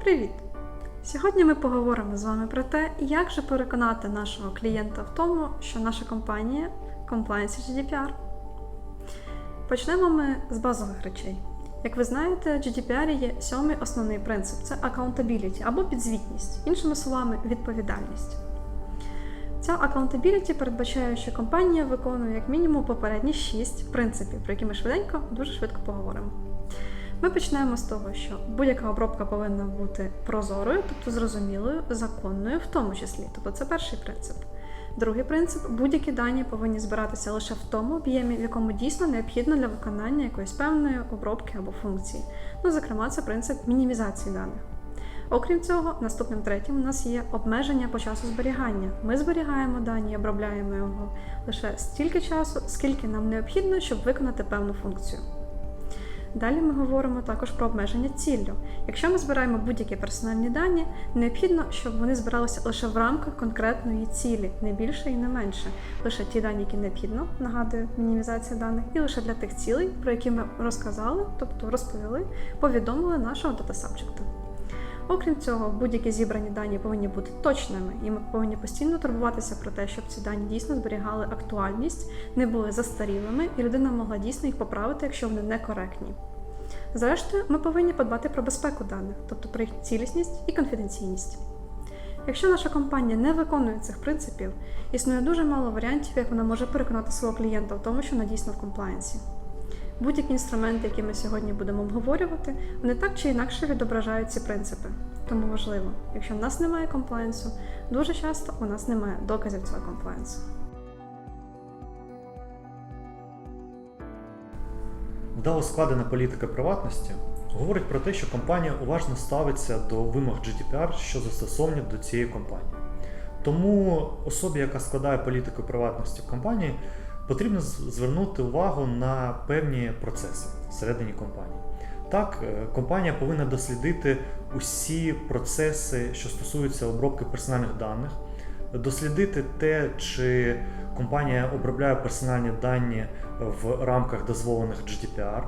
Привіт! Сьогодні ми поговоримо з вами про те, як же переконати нашого клієнта в тому, що наша компанія Compliance GDPR. Почнемо ми з базових речей. Як ви знаєте, в GDPR є сьомий основний принцип це accountability або підзвітність, іншими словами, відповідальність. Ця accountability передбачає, що компанія виконує як мінімум попередні 6 принципів, про які ми швиденько дуже швидко поговоримо. Ми почнемо з того, що будь-яка обробка повинна бути прозорою, тобто зрозумілою, законною в тому числі. Тобто це перший принцип. Другий принцип будь-які дані повинні збиратися лише в тому об'ємі, в якому дійсно необхідно для виконання якоїсь певної обробки або функції. Ну, зокрема, це принцип мінімізації даних. Окрім цього, наступним третім у нас є обмеження по часу зберігання. Ми зберігаємо дані обробляємо його лише стільки часу, скільки нам необхідно, щоб виконати певну функцію. Далі ми говоримо також про обмеження ціллю. Якщо ми збираємо будь-які персональні дані, необхідно, щоб вони збиралися лише в рамках конкретної цілі, не більше і не менше. Лише ті дані, які необхідно, нагадую, мінімізація даних, і лише для тих цілей, про які ми розказали, тобто розповіли, повідомили нашого дата-сабджекта. Окрім цього, будь-які зібрані дані повинні бути точними, і ми повинні постійно турбуватися про те, щоб ці дані дійсно зберігали актуальність, не були застарілими, і людина могла дійсно їх поправити, якщо вони некоректні. Зрештою, ми повинні подбати про безпеку даних, тобто про їх цілісність і конфіденційність. Якщо наша компанія не виконує цих принципів, існує дуже мало варіантів, як вона може переконати свого клієнта в тому, що вона дійсно в комплаєнсі. Будь-які інструменти, які ми сьогодні будемо обговорювати, вони так чи інакше відображають ці принципи. Тому важливо, якщо в нас немає комплаєнсу, дуже часто у нас немає доказів цього комплаєнсу. Вдало складена політика приватності говорить про те, що компанія уважно ставиться до вимог GDPR, що застосовані до цієї компанії. Тому особі, яка складає політику приватності в компанії, потрібно звернути увагу на певні процеси всередині компанії. Так, е, компанія повинна дослідити усі процеси, що стосуються обробки персональних даних, дослідити те, чи компанія обробляє персональні дані в рамках дозволених GDPR,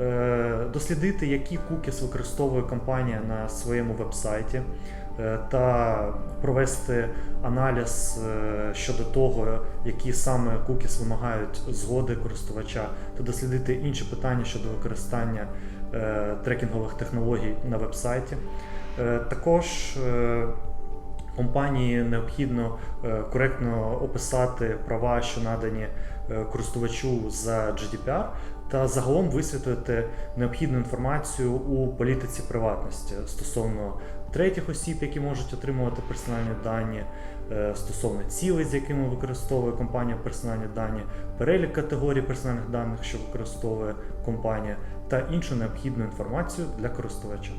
е, дослідити, які кукіс використовує компанія на своєму вебсайті, та провести аналіз е, щодо того, які саме кукіс вимагають згоди користувача, та дослідити інші питання щодо використання е, трекінгових технологій на вебсайті. Е, Також е, компанії необхідно е, коректно описати права, що надані е, користувачу за GDPR, та загалом висвітлити необхідну інформацію у політиці приватності стосовно третіх осіб, які можуть отримувати персональні дані, е, стосовно цілей, з якими використовує компанія персональні дані, перелік категорій персональних даних, що використовує компанія, та іншу необхідну інформацію для користувача.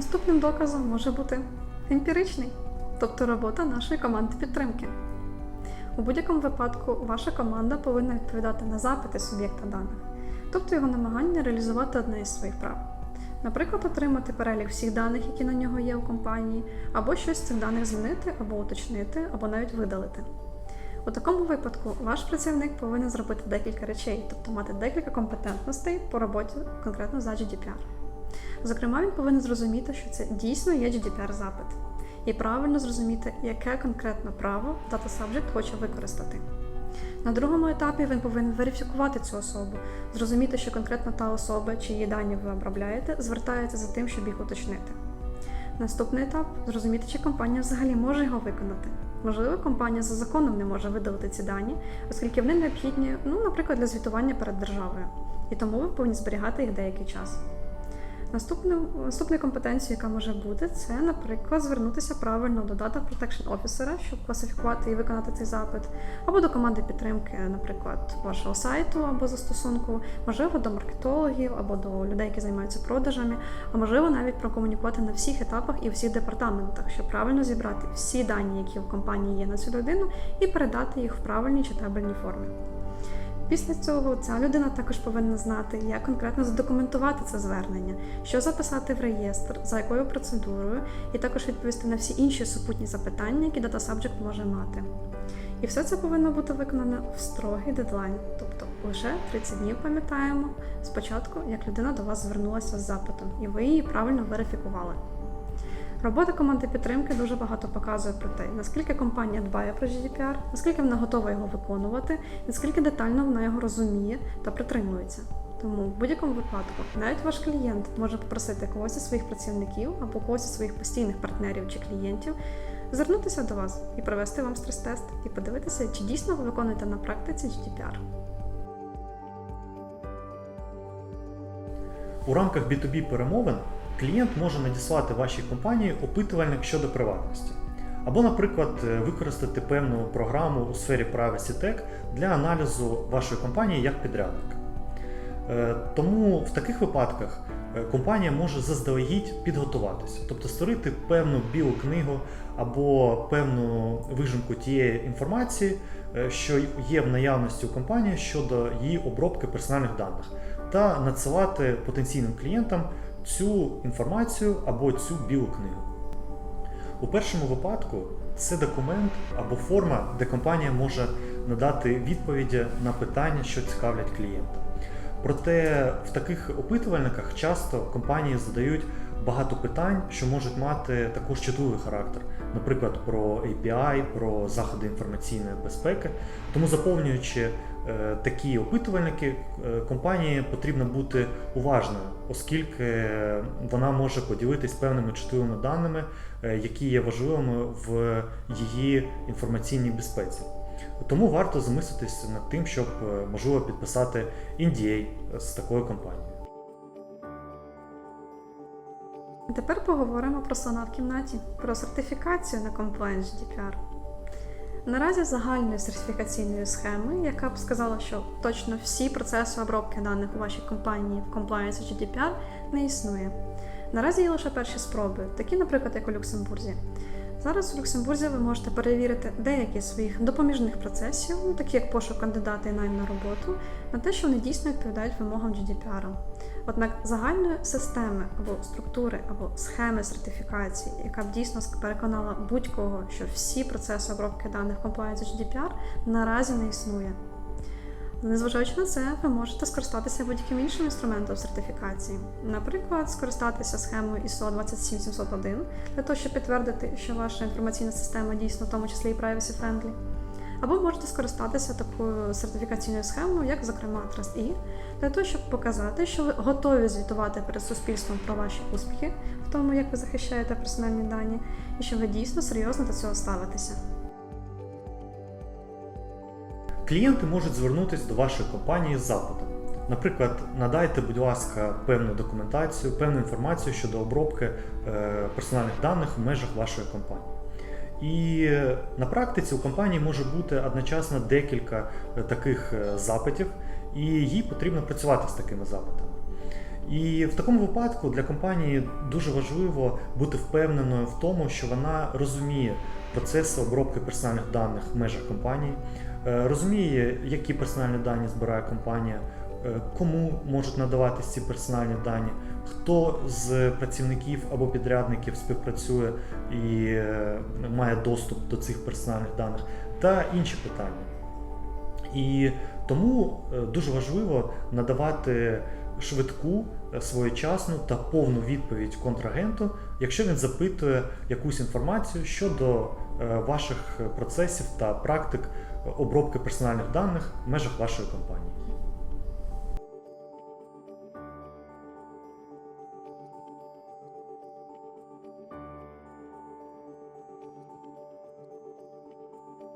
Наступним доказом може бути емпіричний, тобто робота нашої команди підтримки. У будь-якому випадку ваша команда повинна відповідати на запити суб'єкта даних, тобто його намагання реалізувати одне із своїх прав. Наприклад, отримати перелік всіх даних, які на нього є у компанії, або щось з цих даних змінити, або уточнити, або навіть видалити. У такому випадку ваш працівник повинен зробити декілька речей, тобто мати декілька компетентностей по роботі конкретно за GDPR. Зокрема, він повинен зрозуміти, що це дійсно є GDPR-запит, і правильно зрозуміти, яке конкретно право Data Subject хоче використати. На другому етапі він повинен верифікувати цю особу, зрозуміти, що конкретно та особа, чиї дані ви обробляєте, звертається за тим, щоб їх уточнити. Наступний етап зрозуміти, чи компанія взагалі може його виконати. Можливо, компанія за законом не може видалити ці дані, оскільки вони необхідні, ну, наприклад, для звітування перед державою, і тому ви повинні зберігати їх деякий час. Наступною наступною компетенцією, яка може бути, це, наприклад, звернутися правильно до Data Protection Officer, щоб класифікувати і виконати цей запит, або до команди підтримки, наприклад, вашого сайту або застосунку, можливо, до маркетологів або до людей, які займаються продажами, а можливо навіть прокомунікувати на всіх етапах і всіх департаментах, щоб правильно зібрати всі дані, які в компанії є на цю людину, і передати їх в правильній читабельній формі. Після цього ця людина також повинна знати, як конкретно задокументувати це звернення, що записати в реєстр, за якою процедурою, і також відповісти на всі інші супутні запитання, які Data Subject може мати. І все це повинно бути виконано в строгий дедлайн, тобто лише 30 днів пам'ятаємо спочатку, як людина до вас звернулася з запитом, і ви її правильно верифікували. Робота команди підтримки дуже багато показує про те, наскільки компанія дбає про GDPR, наскільки вона готова його виконувати, наскільки детально вона його розуміє та притримується. Тому в будь-якому випадку навіть ваш клієнт може попросити когось із своїх працівників або когось із своїх постійних партнерів чи клієнтів звернутися до вас і провести вам стрес-тест і подивитися, чи дійсно ви виконуєте на практиці GDPR. У рамках B2B перемовин клієнт може надіслати вашій компанії опитувальник щодо приватності. Або, наприклад, е, використати певну програму у сфері Privacy Tech для аналізу вашої компанії як підрядника. Е, Тому в таких випадках е, компанія може заздалегідь підготуватися, тобто створити певну білу книгу або певну вижимку тієї інформації, що є в наявності у компанії щодо її обробки персональних даних, та надсилати потенційним клієнтам цю інформацію або цю білу книгу. У першому випадку це документ або форма, де компанія може надати відповіді на питання, що цікавлять клієнта. Проте в таких опитувальниках часто компанії задають багато питань, що можуть мати також чутливий характер, наприклад, про API, про заходи інформаційної безпеки. Тому заповнюючи такі опитувальники, е, компанії потрібно бути уважною, оскільки вона може поділитись певними чутливими даними, е, які є важливими в її інформаційній безпеці. Тому варто замислитись над тим, щоб е, можливо підписати NDA з такою компанією. Тепер поговоримо про слона в кімнаті, про сертифікацію на compliance GDPR. Наразі загальної сертифікаційної схеми, яка б сказала, що точно всі процеси обробки даних у вашій компанії в compliance GDPR не існує. Наразі є лише перші спроби, такі, наприклад, як у Люксембурзі. Зараз у Люксембурзі ви можете перевірити деякі з своїх допоміжних процесів, ну, такі як пошук кандидата і найм на роботу, на те, що вони дійсно відповідають вимогам GDPR. Однак загальної системи або структури, або схеми сертифікації, яка б дійсно переконала будь-кого, що всі процеси обробки даних compliance GDPR наразі не існує. Незважаючи на це, ви можете скористатися будь-яким іншим інструментом сертифікації. Наприклад, скористатися схемою ISO 27701 для того, щоб підтвердити, що ваша інформаційна система дійсно в тому числі і privacy friendly. Або можете скористатися такою сертифікаційною схемою, як, зокрема, Trust.E, для того, щоб показати, що ви готові звітувати перед суспільством про ваші успіхи в тому, як ви захищаєте персональні дані, і що ви дійсно серйозно до цього ставитеся. Клієнти можуть звернутися до вашої компанії з запитом. Наприклад, надайте, будь ласка, певну документацію, певну інформацію щодо обробки е, персональних даних в межах вашої компанії. І е, на практиці у компанії може бути одночасно декілька е, таких запитів, і їй потрібно працювати з такими запитами. І в такому випадку для компанії дуже важливо бути впевненою в тому, що вона розуміє процеси обробки персональних даних в межах компанії, розуміє, які персональні дані збирає компанія, е, кому можуть надаватися ці персональні дані, хто з працівників або підрядників співпрацює і е, має доступ до цих персональних даних, та інші питання. І тому е, дуже важливо надавати швидку, е, своєчасну та повну відповідь контрагенту, якщо він запитує якусь інформацію щодо е, ваших процесів та практик обробки персональних даних в межах вашої компанії.